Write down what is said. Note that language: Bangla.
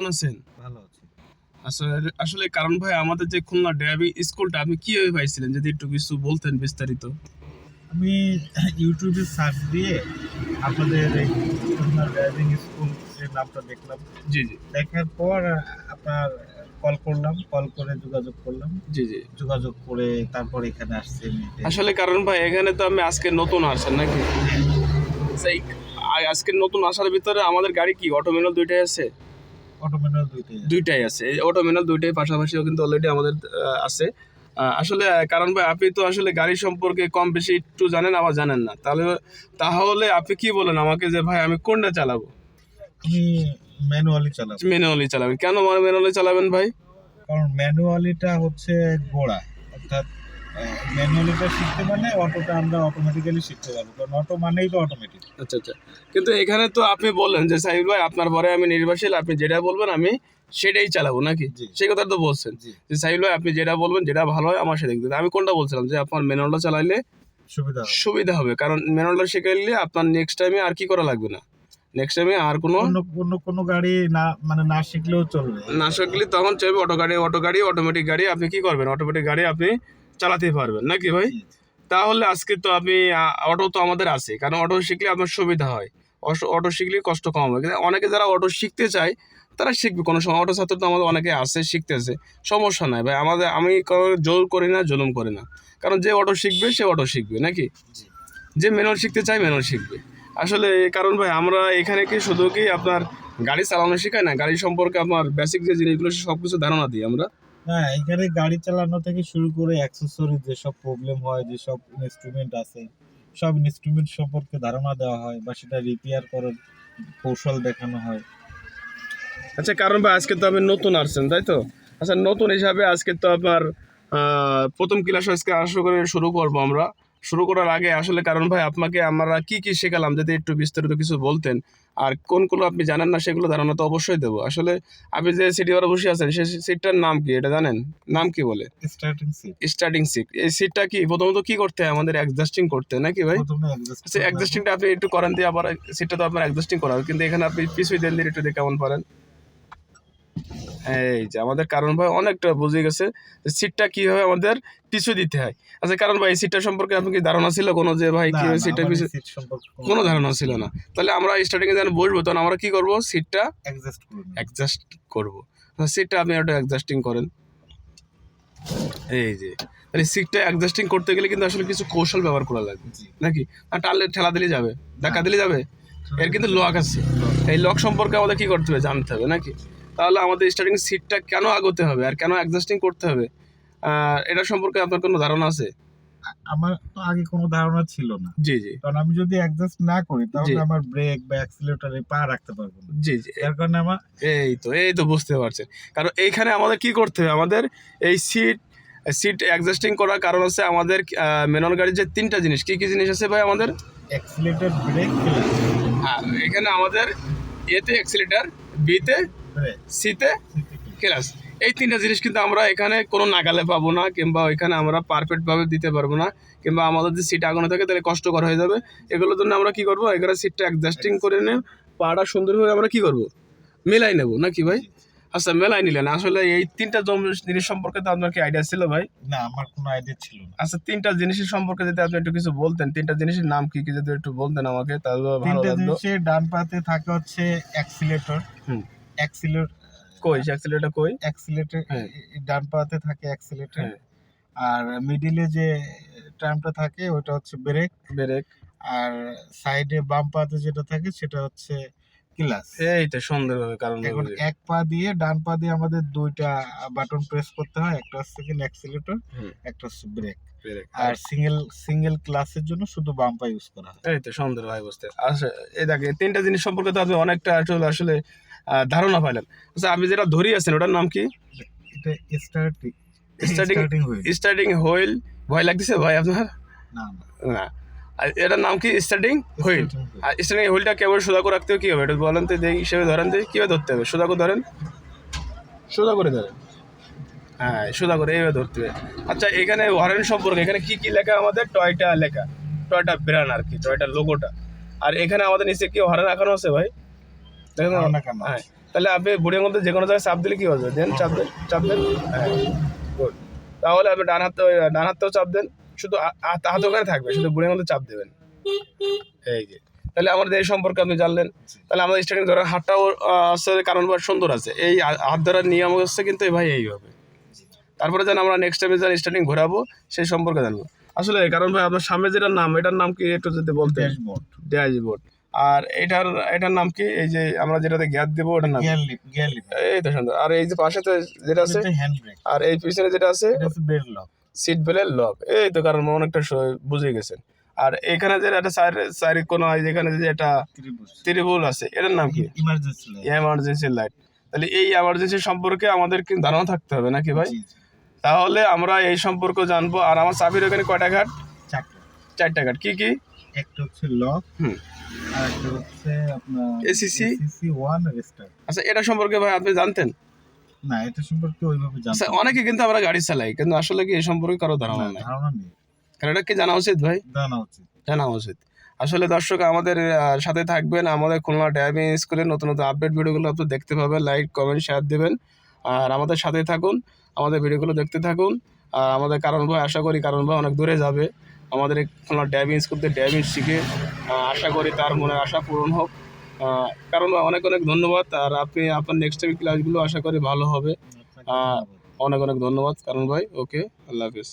কেমন আছেন? ভালো আছে। আসলে আসলে কারণ ভাই আমাদের যে খুলনা ড্রাইভিং স্কুলটা আপনি কীভাবে পাইছিলেন? যদি একটু কিছু বলতেন বিস্তারিত। আমি ইউটিউবে সার্চ দিয়ে আপনাদের এই খুলনা ড্রাইভিং স্কুলের নামটা দেখলাম। জি জি। দেখার পর আপনার কল করলাম কল করে যোগাযোগ করলাম। জি জি। যোগাযোগ করে তারপর এখানে আসছি আসলে কারণ ভাই এখানে তো আমি আজকে নতুন আসছেন নাকি? সেই আজকে নতুন আসার ভিতরে আমাদের গাড়ি কি? অটো ম্যানুয়াল দুইটাই আছে? দুইটাই আছে। দুইটাই আছে। এই অটো ম্যানুয়াল দুইটাই পাশাপাশিও কিন্তু অলরেডি আমাদের আছে। আসলে কারণ ভাই আপনি তো আসলে গাড়ি সম্পর্কে কম বেশি একটু জানেন আবার জানেন না। তাহলে তাহলে আপনি কি বলেন আমাকে যে ভাই আমি কোনটা চালাবো? ম্যানুয়ালি চালাবো। ম্যানুয়ালি চালাবেন। কেন ম্যানুয়ালি চালাবেন ভাই? কারণ ম্যানুয়ালিটা হচ্ছে গোড়া অর্থাৎ ম্যানুয়ালিটা শিখতে মানে অটোটা আমরা অটোমেটিক্যালি শিখতে পারব কারণ অটো মানেই তো অটোমেটিক আচ্ছা আচ্ছা। কিন্তু এখানে তো আপনি বললেন যে সাহিব ভাই আপনার পরে আমি নির্ভরশীল আপনি যেটা বলবেন আমি সেটাই চালাবো নাকি? সেই কথা তো বলছেন। যে সাহিব ভাই আপনি যেটা বলবেন যেটা ভালো হয় আমার সেটা দেখতে। আমি কোনটা বলছিলাম? যে আপনার ম্যানুয়ালটা চালাইলে সুবিধা হবে। সুবিধা হবে কারণ ম্যানুয়ালটা শিখাইলে আপনার নেক্সট টাইমে আর কি করা লাগবে না। নেক্সট টাইমে আর কোনো অন্য অন্য কোনো গাড়ি না মানে না শিখলেও চলবে। না শিখলে তখন চাইবে অটো গাড়ি অটো গাড়ি অটোমেটিক গাড়ি আপনি কি করবেন? অটোমেটিক গাড়ি আপনি চালাতে পারবেন নাকি ভাই? তাহলে আজকে তো আপনি আহ, অটো তো আমাদের আছে কারণ অটো শিখলে আপনার সুবিধা হয়। অটো শিখলে কষ্ট কম হবে কিন্তু অনেকে যারা অটো শিখতে চায় তারা শিখবে। কোনো সময় অটো ছাত্র তো আমাদের অনেকে আছে শিখতেছে। সমস্যা নাই ভাই। আমাদের আমি জোর করি না জুলুম করি না। কারণ যে অটো শিখবে সে অটো শিখবে নাকি? যে ম্যানুয়াল শিখতে চায় ম্যানুয়াল শিখবে। আসলে কারণ ভাই আমরা এখানে কি শুধু কি আপনার গাড়ি চালানো শেখাই না? গাড়ি সম্পর্কে আপনার বেসিক যে জিনিসগুলো সব কিছু ধারণা দিই আমরা। হ্যাঁ এখানে গাড়ি চালানো থেকে শুরু করে অ্যাক্সেসরি যেসব প্রবলেম হয়, যেসব ইনস্ট্রুমেন্ট আছে, সব ইনস্ট্রুমেন্ট সম্পর্কে ধারণা দেওয়া হয় বা সেটা রিপেয়ার করার কৌশল দেখানো হয়। আচ্ছা কারণ ভাই, আজকে তো আপনি নতুন আসছেন, তাই তো? আচ্ছা নতুন হিসাবে আজকে তো আপনার প্রথম ক্লাস আজকে আশা করে শুরু করব আমরা। শুরু করার আগে আসলে কারণ ভাই আপনাকে আমরা কি কি শেখালাম যদি একটু বিস্তারিত কিছু বলতেন। আর কোনগুলো আপনি জানেন না সেগুলো ধারণা তো অবশ্যই দেবো। আসলে আপনি যে সিটি ওয়ারে বসে আছেন সেই সিটটার নাম কি এটা জানেন? নাম কি বলে? স্টার্টিং সিট স্টার্টিং সিট এই সিটটা কি? প্রথমত কি করতে হয়? আমাদের অ্যাডজাস্টিং করতে নাকি ভাই? adjust আচ্ছা অ্যাডজাস্টিংটা আপনি একটু করেন দিয়ে আবার সিটটা তো আপনার অ্যাডজাস্টিং করা কিন্তু এখানে আপনি পিছুই দেন দিয়ে একটু দিয়ে কেমন পারেন? এই যে আমাদের কারণ ভাই অনেকটা বুঝে গেছে যে সিটটা কীভাবে আমাদের পিছু দিতে হয়। আচ্ছা কারণ ভাই সিটটা সম্পর্কে আপনি কি ধারণা ছিল কোনো যে ভাই কি সিটটা পিছু কোনো ধারণা ছিল না। তাহলে আমরা স্টার্টিংয়ে যখন বসবো তখন আমরা কি করব? সিটটা অ্যাডজাস্ট করব। সিটটা আপনি একটু অ্যাডজাস্টিং করেন। এই যে তাহলে সিটটা অ্যাডজাস্টিং করতে গেলে কিন্তু আসলে কিছু কৌশল ব্যবহার করা লাগবে নাকি? আর টানলে ঠেলা দিলে যাবে ধাক্কা দিলে যাবে। এর কিন্তু লক আছে। এই লক সম্পর্কে আমাদের কি করতে হবে? জানতে হবে নাকি? তাহলে আমাদের স্টার্টিং সিটটা কেন আগোতে হবে আর কেন অ্যাডজাস্টিং করতে হবে? এটা সম্পর্কে আপনার কোনো ধারণা আছে? আমার তো আগে কোনো ধারণা ছিল না। জি জি। কারণ আমি যদি অ্যাডজাস্ট না করি তাহলে আমার ব্রেক বা অ্যাক্সিলেটরে পা রাখতে পারব না। জি জি। এর কারণে আমার এই তো এই তো বুঝতে পারছেন। কারণ এইখানে আমাদের কি করতে হবে? আমাদের এই সিট সিট অ্যাডজাস্টিং করার কারণ হচ্ছে আমাদের মেনন গাড়ির যে তিনটা জিনিস। কি কি জিনিস আছে ভাই আমাদের? অ্যাক্সিলেটর ব্রেক আর এখানে আমাদের এতে অ্যাক্সিলেটার বিতে সিতে ক্লাস এই তিনটা জিনিস কিন্তু আমরা এখানে কোনো নাগালে পাবো না কিংবা এখানে আমরা পারফেক্টভাবে দিতে পারব না। কিংবা আমাদের যদি সিট আগানো থাকে তাহলে কষ্টকর হয়ে যাবে। এগুলোর জন্য আমরা কি করব? এখানে সিটটা অ্যাডজাস্টিং করে নিয়ে পাটা সুন্দরভাবে আমরা কি করব? মেলাই নেব নাকি ভাই? আচ্ছা মেলাই নিলেন। আসলে এই তিনটা জিনিস সম্পর্কে তো আপনার কি আইডিয়া ছিল ভাই? না আমার কোনো আইডিয়া ছিল না। আচ্ছা তিনটা জিনিসের সম্পর্কে যদি আপনি একটু কিছু বলতেন তিনটা জিনিসের নাম কি কি যদি একটু বলতেন আমাকে তাহলে ভালো তিনটে জিনিসের ডান পাতে থাকে হচ্ছে অ্যাক্সিলেটর হুম। অ্যাক্সিলেটর কই? অ্যাক্সিলেটার কই? অ্যাক্সিলেটর। ডান পাতে থাকে অ্যাক্সিলেটর। আর মিডিলে যে টার্মটা থাকে ওটা হচ্ছে ব্রেক ব্রেক আর সাইডে বাম পাতে যেটা থাকে সেটা হচ্ছে ক্লাস এই তো সুন্দরভাবে কারণ এখন এক পা দিয়ে ডান পা দিয়ে আমাদের দুইটা বাটন প্রেস করতে হয়। একটা হচ্ছে কি অ্যাক্সিলেটর। একটা হচ্ছে ব্রেক আর সিঙ্গেল সিঙ্গেল ক্লাসের জন্য শুধু বাম পা ইউজ করা হয়। এই তো সুন্দর ভাই বুঝতে। আচ্ছা এই দেখে তিনটা জিনিস সম্পর্কে তো আপনি অনেকটা আসলে আসলে ধারণা পাইলেন। আচ্ছা আপনি যেটা ধরি আছেন ওটার নাম কি? এটা starting starting wheel starting wheel ভয় লাগতেছে ভাই আপনার? না না। এটার নাম কি? স্টার্টিং হুইল আর স্টার্টিং হুইলটা কেবল সোজা করে রাখতে হবে কী হবে এটা বলেন তো দেখি হিসেবে ধরেন তো কীভাবে ধরতে হবে? সোজা করে ধরেন। সোজা করে ধরেন। হ্যাঁ সোজা করে এইভাবে ধরতে হবে। আচ্ছা এখানে হরেন সম্পর্কে এখানে কি কি লেখা আমাদের? টয়টা লেখা টয়টা ব্র্যান্ড আর কি টয়টা লোগোটা আর এখানে আমাদের নিচে কি হরেন এখনও আছে ভাই? দেখেন হ্যাঁ তাহলে আপনি বুড়ির মধ্যে যে কোনো জায়গায় চাপ দিলে কি হবে? দেন চাপ দেন চাপ দেন। হ্যাঁ গুড তাহলে আপনি ডান হাতে ডান হাতেও চাপ দেন। শুধু হাত ওখানে থাকবে শুধু বুড়ির মধ্যে চাপ দেবেন। এই যে। তাহলে আমাদের এই সম্পর্কে আপনি জানলেন। তাহলে আমাদের স্টার্টিং ধরার হাতটাও আছে কারণ সুন্দর আছে। এই হাত ধরার নিয়ম হচ্ছে কিন্তু এই ভাই এইভাবে। তারপরে যেন আমরা নেক্সট টাইমে যেন স্টার্টিং ঘোরাবো সেই সম্পর্কে জানব। আসলে কারণ ভাই আপনার সামনে যেটার নাম এটার নাম কি একটু যদি বলতেন? ড্যাশবোর্ড ড্যাশবোর্ড আর এটার এটার নাম কি? এই যে আমরা যেটাতে গ্যাস দেবো ওটার নাম গিয়ার লিপ গিয়ার লিপ এই তো সুন্দর। আর এই যে পাশে তো যেটা আছে হ্যান্ড ব্রেক আর এই পিছনে যেটা আছে লক সিট বেলের লক এই তো কারণ অনেকটা বুঝে গেছেন। আর এখানে যে একটা সাইড সাইড কোনো হয় যেখানে যে একটা ত্রিভুজ। ত্রিভুল আছে এটার নাম কি? ইমার্জেন্সি লাইট তাহলে এই এমার্জেন্সি সম্পর্কে আমাদের কি ধারণা থাকতে হবে নাকি ভাই। তাহলে আমরা এই সম্পর্কে জানব। আর আমার চাবির ওখানে কয়টা ঘাট? চারটে। চারটা ঘাট। কি কি? একটা হচ্ছে লক হুম। আর একটা হচ্ছে আপনার? এসিসি ওয়ান আচ্ছা এটা সম্পর্কে ভাই আপনি জানতেন? না এটা সম্পর্কে ওইভাবে আচ্ছা অনেকে কিন্তু আমরা গাড়ি চালাই কিন্তু আসলে কি এই সম্পর্কে কারও ধারণা নাই। ধারণা নেই। কারণ এটা কি জানা উচিত ভাই? জানা উচিত। জানা উচিত। আসলে দর্শক আমাদের সাথে থাকবেন আমাদের খুলনা ড্রাইভিং স্কুলের নতুন নতুন আপডেট ভিডিওগুলো আপনি দেখতে পাবেন। লাইক কমেন্ট শেয়ার দেবেন। আর আমাদের সাথে থাকুন। আমাদের ভিডিওগুলো দেখতে থাকুন। আর আমাদের কারণ ভাই আশা করি কারণ ভাই অনেক দূরে যাবে। আমাদের খুলনা করতে স্কুল থেকে শিখে আশা করি তার মনে আশা পূরণ হোক। কারণ ভাই অনেক অনেক ধন্যবাদ। আর আপনি আপনার নেক্সট টাইম ক্লাসগুলো আশা করি ভালো হবে। অনেক অনেক ধন্যবাদ। কারণ ভাই ওকে আল্লাহ হাফিজ।